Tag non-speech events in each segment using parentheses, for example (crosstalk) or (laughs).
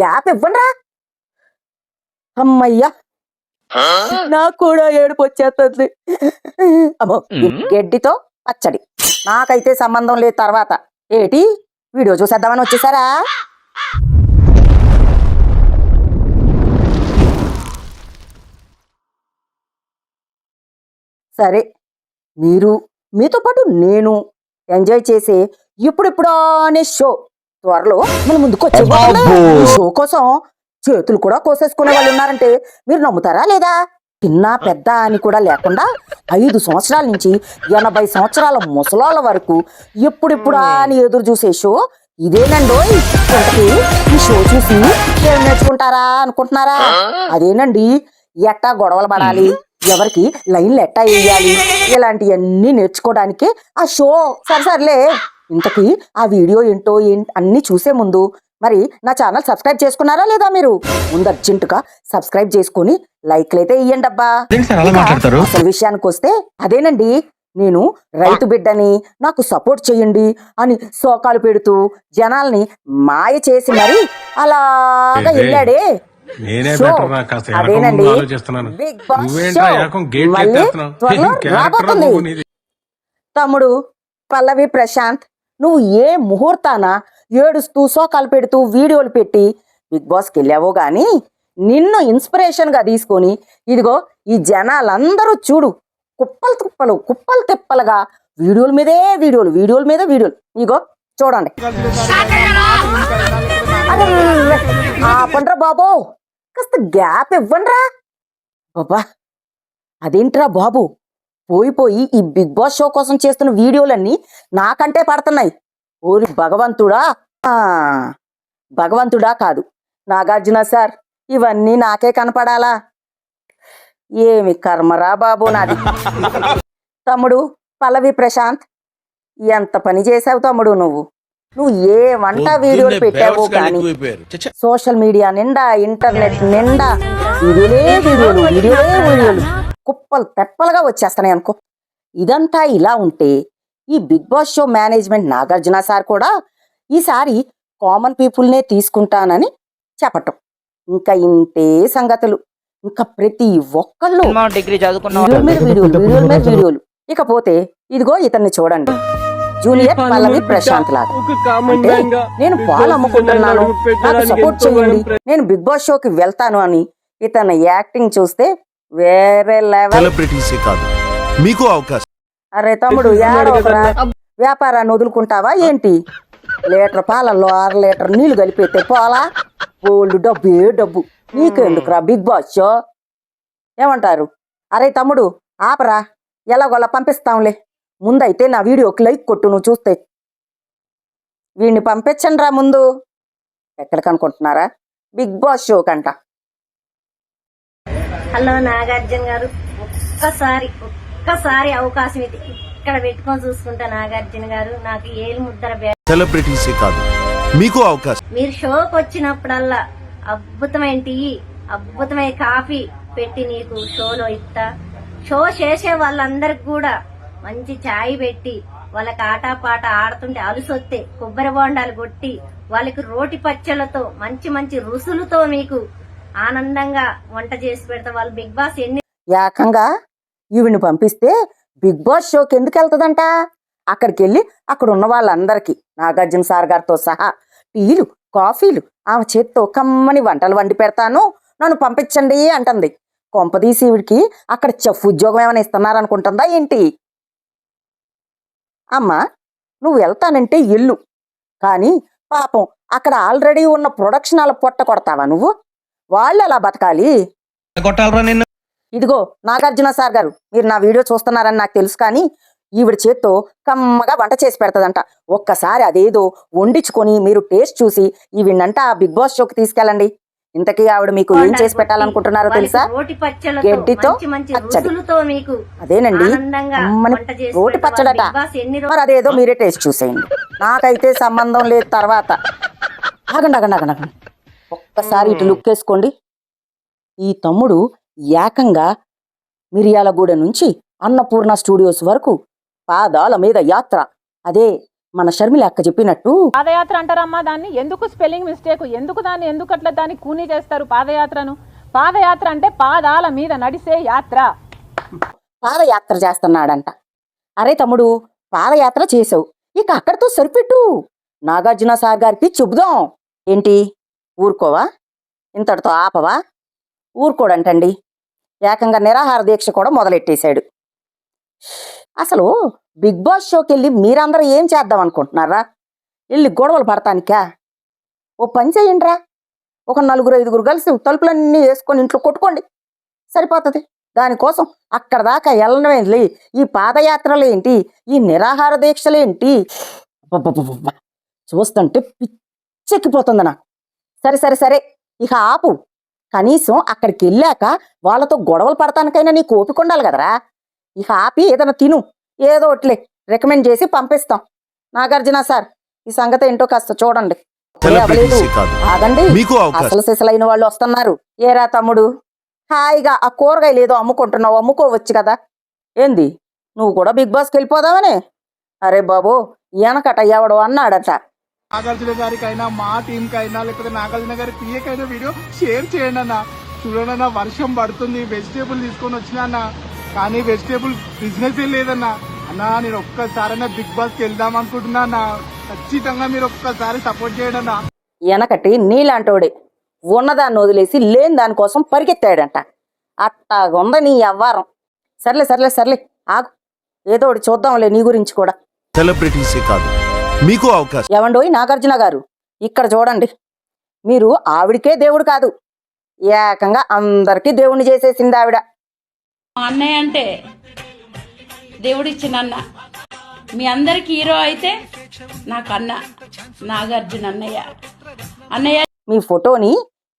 Gap ఇవ్వండిరా. అమ్మయ్యా. నాకు కూడా ఏడుపు వచ్చేస్తుంది. అమ్మో గడ్డితో పచ్చడి. నాకైతే సంబంధం లేదు తర్వాత. ఏటి? వీడియో చూసేద్దామని వచ్చేసారా? సరే మీరు మీతో పాటు నేను ఎంజాయ్ చేసే ఇప్పుడిప్పుడు అనే షో. త్వరలో మన ముందుకు వచ్చే ఈ షో కోసం చేతులు కూడా కోసేసుకునే వాళ్ళు ఉన్నారంటే మీరు నమ్ముతారా లేదా? చిన్న పెద్ద అని కూడా లేకుండా ఐదు సంవత్సరాల నుంచి ఎనభై సంవత్సరాల ముసలాళ్ళ వరకు ఎప్పుడిప్పుడా అని ఎదురు చూసే షో ఇదేనండి? ఇంతకీ ఈ షో చూసి ఏం నేర్చుకుంటారా అనుకుంటున్నారా? అదేనండి ఎట్టా గొడవలు పడాలి? ఎవరికి లైన్లు ఎట్టా వేయాలి? ఇలాంటివన్నీ నేర్చుకోవడానికి ఆ షో సరే సర్లే. ఇంతకీ ఆ వీడియో ఏంటో ఏంటి అన్ని చూసే ముందు మరి నా ఛానల్ సబ్స్క్రైబ్ చేసుకున్నారా లేదా మీరు? ముందు అర్జెంటుగా సబ్స్క్రైబ్ చేసుకొని లైక్లు అయితే ఇయ్యండి అబ్బా. అసలు విషయానికి వస్తే అదేనండి. నేను రైతు బిడ్డని నాకు సపోర్ట్ చేయండి అని సోకాలు పెడుతూ జనాల్ని మాయ చేసి మరి అలాగా. వెళ్ళాడే. నేనే. బెటర్ రా కాస్త ఆలోచిస్తున్నాను. గేట్ రాబోతుంది? తమ్ముడు పల్లవి ప్రశాంత్ నువ్వు ఏ ముహూర్తాన ఏడుస్తూ సోకాలు పెడుతూ వీడియోలు పెట్టి బిగ్ బాస్కి వెళ్ళావో గాని నిన్ను ఇన్స్పిరేషన్గా తీసుకొని ఇదిగో ఈ జనాలందరూ చూడు కుప్పలు కుప్పలు కుప్పలు తిప్పలుగా వీడియోల మీదే వీడియోలు వీడియోల మీద వీడియోలు. ఇగో చూడండి. ఆపండ్రా బాబో. కాస్త గ్యాప్ ఇవ్వండిరా. బాబా అదేంట్రా బాబు? పోయి పోయి ఈ బిగ్ బాస్ షో కోసం చేస్తున్న వీడియోలన్నీ నాకంటే పడుతున్నాయి. ఓరి భగవంతుడా. భగవంతుడా కాదు. నాగార్జున సార్ ఇవన్నీ నాకే కనపడాలా? ఏమి కర్మరా బాబు నాది. (laughs) తమ్ముడు పల్లవి ప్రశాంత్ ఎంత పని చేసావు తమ్ముడు నువ్వు? నువ్వు ఏ వంట వీడియోలు పెట్టావో కానీ సోషల్ మీడియా నిండా ఇంటర్నెట్ నిండా వీడియోలే వీడియోలు వీడియోలే వీడియోలు. కుప్పలు తెప్పలుగా వచ్చేస్తున్నాయి అనుకో. ఇదంతా ఇలా ఉంటే ఈ big boss show management Nagarjuna sir కూడా ఈసారి కామన్ పీపుల్నే తీసుకుంటానని చెప్పటం. ఇంకా ఇంతే సంగతులు. ఇంకా ప్రతి ఒక్కళ్ళు డిగ్రీ చదువుకున్న వీడియోల వీడియోలు. ఇకపోతే ఇదిగో ఇతన్ని చూడండి. జూనియర్ పల్లవి ప్రశాంత్ లాగా అంటే నేను పాలు అమ్ముకుంటున్నాను. నాకు సపోర్ట్ చేయండి. నేను బిగ్ బాస్ షోకి వెళ్తాను అని ఇతని యాక్టింగ్ చూస్తే వేరే లెవెల్. కాదు. మీకు అవకాశం. అరే తమ్ముడు వ్యాపారాన్ని వదులుకుంటావా? ఏంటి? లీటర్ పాలల్లో ఆరు లీటర్ నీళ్ళు కలిపేస్తే పోలా? బోల్డ్ డబ్బు ఏ డబ్బు. నీకెందుకురా బిగ్ బాస్ షో? ఏమంటారు? అరే తమ్ముడు ఆపరా. ఎలాగోలా పంపిస్తాంలే. ముందైతే నా వీడియోకి లైక్ కొట్టు నువ్వు చూస్తే వీడిని పంపించండి రా ముందు. ఎక్కడికి అనుకుంటున్నారా బిగ్ బాస్ షో కంట హలో నాగార్జున గారు. ఒక్కసారి ఒక్కసారి అవకాశం ఇది ఇక్కడ పెట్టుకొని చూసుకుంటా నాగార్జున గారు. నాకు ఏలు ముద్దర బే- సెలబ్రిటీసే కాదు. మీకు అవకాశం. మీరు షోకి వచ్చినప్పుడల్లా అద్భుతమైన టీ అద్భుతమైన కాఫీ పెట్టి నీకు షోలో ఇస్తా షో చేసే వాళ్ళందరికి కూడా మంచి ఛాయ్ పెట్టి వాళ్ళకి ఆట పాట ఆడుతుంటే అలుసొత్తే కొబ్బరి బోండాలు కొట్టి వాళ్ళకి రోటి పచ్చలతో మంచి మంచి రుసులతో మీకు ఆనందంగా వంట చేసి పెడతా. వాళ్ళు బిగ్ బాస్ ఎన్ని ఏకంగా ఈవిని పంపిస్తే బిగ్ బాస్ షోకి ఎందుకు వెళ్తుందంట? అక్కడికి వెళ్ళి అక్కడ ఉన్న వాళ్ళందరికీ నాగార్జున సార్ గారితో సహా టీలు కాఫీలు ఆమె చేత్తో కమ్మని వంటలు వండి పెడతాను నన్ను పంపించండి అంటుంది. కొంపదీసి ఈవిడికి అక్కడ చెఫ్ ఉద్యోగం ఏమైనా ఇస్తున్నారనుకుంటుందా ఏంటి? అమ్మా నువ్వు వెళ్తానంటే ఎల్లు. కానీ పాపం అక్కడ ఆల్రెడీ ఉన్న ప్రొడక్షన్ అలా పొట్ట కొడతావా నువ్వు? వాళ్ళు ఎలా బతకాలి ఇదిగో నాగార్జున సార్ గారు మీరు నా వీడియో చూస్తున్నారని నాకు తెలుసు కానీ ఈవిడ చేత్తో కమ్మగా వంట చేసి పెడతదంట. ఒక్కసారి అదేదో వండించుకొని మీరు టేస్ట్ చూసి ఈవిడంట ఆ బిగ్ బాస్ షోకి తీసుకెళ్ళండి. ఇంతకీ ఆవిడ మీకు ఏం చేసి పెట్టాలనుకుంటున్నారో తెలుసా? గడ్డితో పచ్చడి. అదేనండి. రోటి. పచ్చడట. మరి అదేదో మీరే టేస్ట్ చూసేయండి. నాకైతే సంబంధం లేదు తర్వాత. ఆగండి ఆగండి ఆగండి ఆగండి. ఒక్కసారి ఇటు లుక్ వేసుకోండి. ఈ తమ్ముడు ఏకంగా మిరియాలగూడ నుంచి అన్నపూర్ణ స్టూడియోస్ వరకు పాదాల మీద యాత్ర. అదే మన షర్మిల అక్క చెప్పినట్టు పాదయాత్ర అంటారమ్మా దాన్ని ఎందుకు స్పెల్లింగ్ మిస్టేక్? ఎందుకు దాన్ని ఎందుకు అట్లా దాన్ని కూనీ చేస్తారు పాదయాత్రను? పాదయాత్ర అంటే పాదాల మీద నడిసే యాత్ర. పాదయాత్ర చేస్తున్నాడంట. అరే తమ్ముడు పాదయాత్ర చేసావు ఇక అక్కడితో సరిపెట్టు. నాగార్జున సార్ గారికి చెబుదాం. ఏంటి? ఊరుకోవా? ఇంతటితో ఆపవా? ఊరుకోడంటండి. ఏకంగా నిరాహార దీక్ష కూడా మొదలెట్టేశాడు. అసలు బిగ్ బాస్ షోకి వెళ్ళి మీరందరూ ఏం చేద్దాం అనుకుంటున్నారా? వెళ్ళి గొడవలు పడతానికా? ఓ పని చేయండిరా. ఒక నలుగురు ఐదుగురు కలిసి తలుపులన్నీ వేసుకొని ఇంట్లో కొట్టుకోండి. సరిపోతుంది. దానికోసం అక్కడ దాకా వెళ్ళడమేంటి ఈ పాదయాత్రలు ఏంటి? ఈ నిరాహార దీక్షలేంటి చూస్తుంటే పిచ్చెక్కిపోతుంది నాకు. సరే సరే సరే. ఇక ఆపు. కనీసం అక్కడికి వెళ్ళాక వాళ్ళతో గొడవలు పడటానికైనా నీకు ఓపిక ఉండాలి కదరా. ఇక ఆపి ఏదైనా తిను. ఏదో ఒకటిలే. రికమెండ్ చేసి పంపిస్తాం. నాగార్జున సార్ ఈ సంగతి ఏంటో కాస్త చూడండి. ఆగండి. మీకు అవకాశం. అసలు సిసలైన వాళ్ళు వస్తున్నారు. ఏరా తమ్ముడు? హాయిగా ఆ కూరగాయలు ఏదో అమ్ముకుంటున్నావు అమ్ముకోవచ్చు కదా. ఏంది? నువ్వు కూడా బిగ్ బాస్కి వెళ్ళిపోదావనే అరే బాబు వెనకట ఎవడో అన్నాడట. నాగార్జున గారికైనా మా టీం కైనా లేకపోతే నాగార్జున గారి పిఏకైనా వీడియో షేర్ చేయండి అన్న. చూడండి అన్న వర్షం పడుతుంది వెజిటేబుల్ తీసుకొని వచ్చినా అన్న. కానీ వెజిటేబుల్ బిజినెస్ ఏ లేదన్న. అన్న నేను ఒక్కసారైనా బిగ్ బాస్కి వెళ్దాం అనుకుంటున్నా అన్న. ఖచ్చితంగా మీరు ఒక్కసారి సపోర్ట్ చేయండి అన్న. వెనకటి నీలాంటోడే ఉన్నదాన్ని వదిలేసి లేని దానికోసం పరిగెత్తాడంట. అట్టాగుంద నీ అవ్వారం సర్లే సర్లే సర్లే ఆగు. ఏదో ఒకటి చూద్దాంలే నీ గురించి కూడా. సెలబ్రిటీసే కాదు. మీకు అవకాశం. ఏమండోయ్ నాగార్జున గారు? ఇక్కడ చూడండి. మీరు ఆవిడికే దేవుడు కాదు. ఏకంగా అందరికీ దేవుణ్ణి చేసేసింది ఆవిడ. మా అన్నయ్య అంటే దేవుడిచ్చిన అన్న. మీ అందరికి హీరో అయితే నాకు అన్న నాగార్జున అన్నయ్య. అన్నయ్య మీ ఫోటోని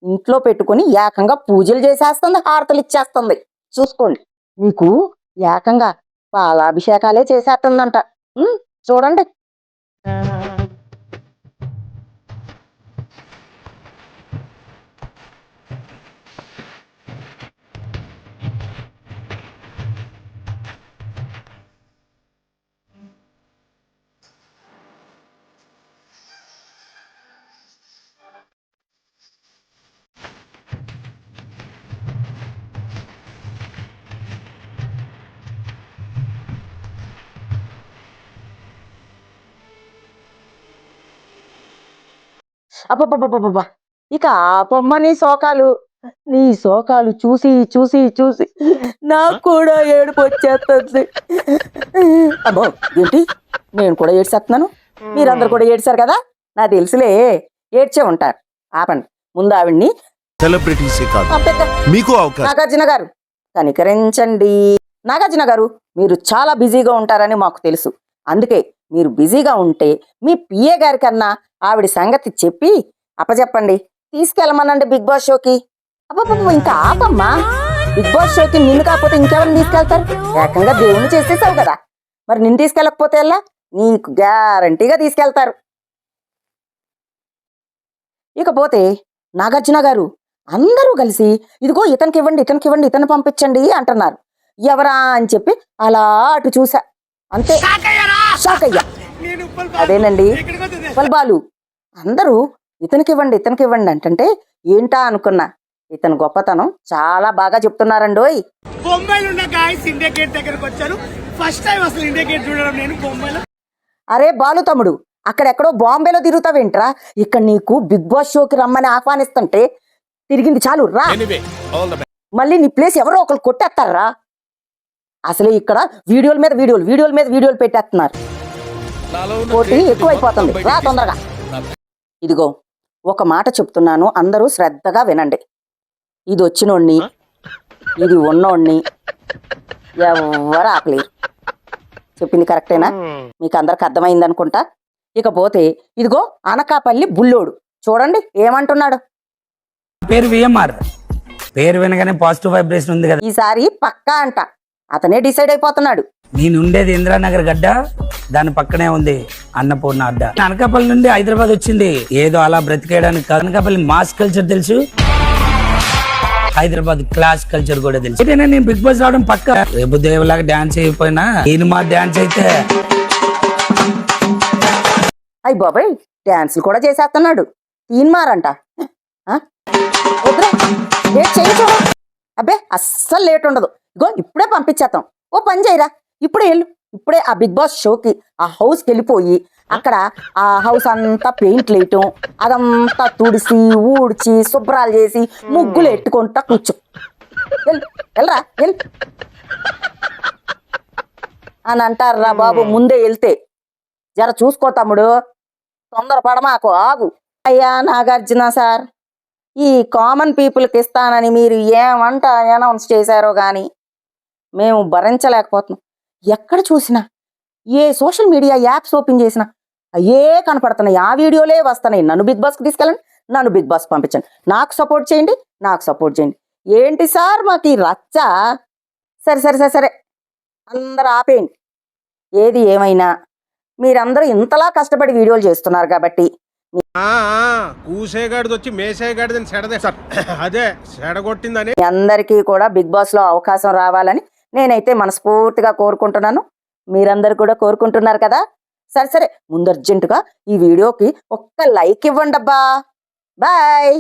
ఇంట్లో పెట్టుకుని ఏకంగా పూజలు చేసేస్తుంది హారతలు ఇచ్చేస్తుంది. చూసుకోండి. మీకు ఏకంగా పాలాభిషేకాలే చేసేస్తుందంట. చూడండి. అబ్బబ్బబ్బబ్బబ్బా. ఇక ఆపమ్మ నీ శోకాలు నీ శోకాలు చూసి చూసి చూసి నాకు కూడా ఏడుపు వచ్చేస్తుంది. అబ్బో ఏంటి నేను కూడా ఏడ్చేస్తున్నాను. మీరందరు కూడా ఏడ్చారు కదా? నాకు తెలుసులే. ఏడ్చే ఉంటారు. ఆపండి. ముందు ఆవిడ్ని మీకు నాగార్జున గారు కనికరించండి. నాగార్జున గారు మీరు చాలా బిజీగా ఉంటారని మాకు తెలుసు. అందుకే మీరు బిజీగా ఉంటే మీ పిఏ గారి కన్నా ఆవిడ సంగతి చెప్పి అప్పచెప్పండి తీసుకెళ్ళమనండి బిగ్ బాస్ షోకి. అబ్బబ్బబ్బ ఇంకా ఆపమ్మా. బిగ్ బాస్ షోకి నిన్ను కాకపోతే ఇంకెవరిని తీసుకెళ్తారు? ఏకంగా దేవుణ్ణి చేసేసావు కదా. మరి నిన్ను తీసుకెళ్ళకపోతే ఎలా? నీకు గ్యారంటీగా తీసుకెళ్తారు. ఇకపోతే నాగార్జున గారు అందరూ కలిసి ఇదిగో ఇతనికి ఇవ్వండి ఇతనికి ఇవ్వండి ఇతను పంపించండి అంటున్నారు. ఎవరా? అని చెప్పి అలా అటు చూసా. అంతే. షాక్ అయ్యా అదేనండి. ఉప్పల్ బాలు అందరూ ఇతనికి ఇవ్వండి ఇతనికి ఇవ్వండి అంటుంటే ఏంటా అనుకున్నా. ఇతని గొప్పతనం చాలా బాగా చెప్తున్నారండోయ్. బొంబాయిలో ఉన్న గాయస్ ఇండియా గేట్ దగ్గరకు వచ్చారు. ఫస్ట్ టైం అసలు ఇండియా గేట్ చూడడం నేను బొంబాయిలో. అరే బాలు తమ్ముడు అక్కడెక్కడో బాంబేలో తిరుగుతావేంట్రా? ఇక్కడ నీకు బిగ్ బాస్ షోకి రమ్మని ఆహ్వానిస్తుంటే తిరిగింది చాలు రా. మళ్ళీ నీ ప్లేస్ ఎవరో ఒకరు కొట్టేస్తారా? అసలు ఇక్కడ వీడియోల మీద వీడియోలు వీడియోల మీద వీడియోలు పెట్టేస్తున్నారు. పోటీ ఎక్కువైపోతుంది. రా తొందరగా. ఇదిగో ఒక మాట చెప్తున్నాను అందరూ శ్రద్ధగా వినండి. ఇది వచ్చినోడిని ఇది ఉన్నోడిని ఎవరు ఆపలేరు. చెప్పింది కరెక్టేనా? మీకు అందరికి అర్థమైంది అనుకుంటా? ఇకపోతే ఇదిగో అనకాపల్లి బుల్లోడు. చూడండి ఏమంటున్నాడు? పేరు విఎంఆర్. పేరు వినగానే పాజిటివ్ వైబ్రేషన్ ఉంది కదా. ఈసారి పక్కా అంట. అతనే డిసైడ్ అయిపోతున్నాడు. నేను ఉండేది ఇందిరానగర్ గడ్డ దాని పక్కనే ఉంది అన్నపూర్ణ అడ్డ. అనకాపల్లి నుండి హైదరాబాద్ వచ్చింది. ఏదో అలా బ్రతికేయడానికి అనకాపల్లి మాస్ కల్చర్ తెలుసు? హైదరాబాద్ క్లాస్ కల్చర్ కూడా తెలుసు. ఏదైనా నేను బిగ్ బాస్ రావడం పక్క. రేపు దేవులాగా డాన్స్ అయిపోయినా నేను మా డాన్స్ అయితే. అయ్యి బాబాయ్ డ్యాన్సులు కూడా చేసేస్తున్నాడు. తీన్మారంట అబ్బే అస్సలు లేట్ ఉండదు. ఇగో ఇప్పుడే పంపించేస్తాం ఓ పని చేయరా. ఇప్పుడే వెళ్ళు. ఇప్పుడే ఆ బిగ్ బాస్ షోకి ఆ హౌస్కి వెళ్ళిపోయి అక్కడ ఆ హౌస్ అంతా పెయింట్ వేయటం అదంతా తుడిసి ఊడ్చి శుభ్రాలు చేసి ముగ్గులు ఎట్టుకుంటా కూర్చో. వెళ్ళు. వెళ్ళరా. వెళ్ళు. అని అంటారా బాబు ముందే వెళ్తే. జర చూసుకో తమ్ముడు. తొందరపడమాకు ఆగు. అయ్యా నాగార్జున సార్ ఈ కామన్ పీపుల్కి ఇస్తానని మీరు ఏమంట అనౌన్స్ చేశారో కానీ మేము భరించలేకపోతున్నాం. ఎక్కడ చూసినా ఏ సోషల్ మీడియా యాప్స్ ఓపెన్ చేసినా అయ్యే కనపడుతున్నాయి. ఆ వీడియోలే వస్తున్నాయి. నన్ను బిగ్ బాస్కి తీసుకెళ్ళండి నన్ను బిగ్ బాస్ పంపించండి. నాకు సపోర్ట్ చేయండి నాకు సపోర్ట్ చేయండి. ఏంటి సార్ మాకు ఈ రచ్చ? సరే సరే సరే సరే. అందరూ ఆపేయండి. ఏది ఏమైనా. మీరందరూ ఇంతలా కష్టపడి వీడియోలు చేస్తున్నారు కాబట్టి అందరికీ కూడా బిగ్ బాస్లో అవకాశం రావాలని నేనైతే మనస్ఫూర్తిగా కోరుకుంటున్నాను. మీరందరూ కూడా కోరుకుంటున్నారు కదా? సరే సరే. ముందు అర్జెంటుగా ఈ వీడియోకి ఒక్క లైక్ ఇవ్వండి అబ్బా బాయ్.